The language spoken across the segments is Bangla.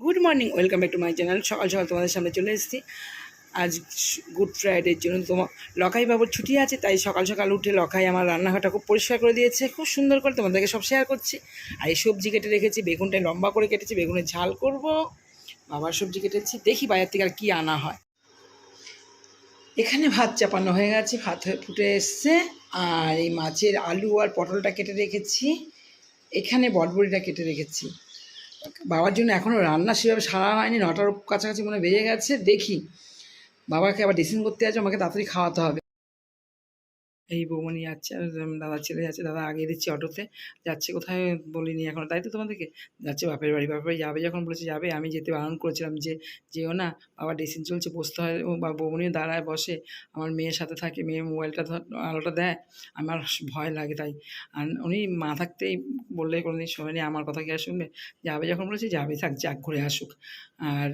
Good morning welcome back to my channel সকাল সকাল তোমাদের সামনে চলে এসেছি। আজ গুড ফ্রাইডের জন্য তোমার লকাই বাবুর ছুটি আছে, তাই সকাল সকাল উঠে লকাই আমার রান্নাঘরটা খুব পরিষ্কার করে দিয়েছে। খুব সুন্দর করে তোমাদেরকে সব শেয়ার করছি। আর এই সবজি কেটে রেখেছি, বেগুনটা লম্বা করে কেটেছি, বেগুনের ঝাল করব। বাবার সবজি কেটেছি, দেখি বাজার থেকে আর কী আনা হয়। এখানে ভাত চাপানো হয়ে গেছে, ভাত হয়ে ফুটে এসছে। আর এই মাছের আলু আর পটলটা কেটে রেখেছি। এখানে বটবড়িটা কেটে রেখেছি। বাবার জন্য এখনও রান্না সেভাবে সারা হয়নি, নটার কাছাকাছি মনে বেজে গেছে, দেখি। বাবাকে আবার ড্রেসিং করতে আছে আমাকে তাড়াতাড়ি খাওয়াতে হবে। এই বৌমনি যাচ্ছে দাদা ছেলে যাচ্ছে, দাদা আগে দিচ্ছি অটোতে, যাচ্ছে কোথায় বলিনি এখন, তাই তো তোমাদেরকে? যাচ্ছে বাপের বাড়ি বাপের বাড়ি যাবে যখন বলেছে যাবে, আমি যেতে বারণ করেছিলাম যে যেও না, বাবা ড্রেসিং চলছে, বসতে হয়, ও বা বৌমনিও দাঁড়ায়, বসে, আমার মেয়ের সাথে থাকে, মেয়ের মোবাইলটা আলোটা দেয়, আমার ভয় লাগে তাই, আর উনি মা থাকতেই বললে কোনোদিন শোনেনি, আমার কথা কি আর শুনবে? যাবে যখন বলেছে, যাবে থাক, যাক, ঘুরে আসুক, আর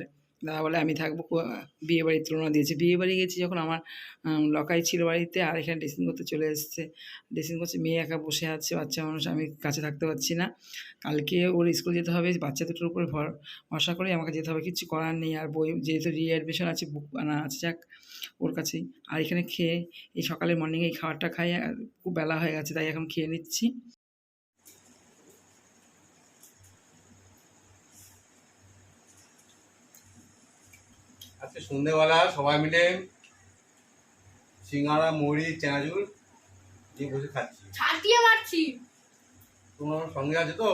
দাদা বলে, আমি থাকব বিয়ে বাড়ির তুলনা দিয়েছে। বিয়ে বাড়ি গেছি যখন আমার লকাই ছিল বাড়িতে, আর এখানে ড্রেসিং করতে চলে এসেছে। ড্রেসিং করছে, মেয়ে একা বসে আছে, বাচ্চা মানুষ, আমি কাছে থাকতে পারছি না। কালকে ওর স্কুল যেতে হবে, বাচ্চা দুটোর উপরে ভর, ভরসা করে আমাকে যেতে হবে, কিছু করার নেই। আর বই, যেহেতু রিঅ্যাডমিশন আছে বুক আনা আছে, যাক, ওর কাছেই। আর এখানে খেয়ে, এই সকালে মর্নিংয়ে এই খাবারটা খাই খুব বেলা হয়ে গেছে, তাই এখন খেয়ে নিচ্ছি। আজকে সন্ধেবেলা সবাই মিলে সিঙ্গারা মুড়ি চানাচুর দিয়ে বসে খাচ্ছি। ছাটিয়ে মারছি। তোমার সঙ্গে আছে তো?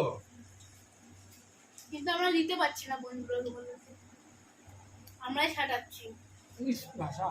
কিন্তু আমরা দিতে পারছি না বন্ধুরা আমরাই ছাটাচ্ছি। ভাষা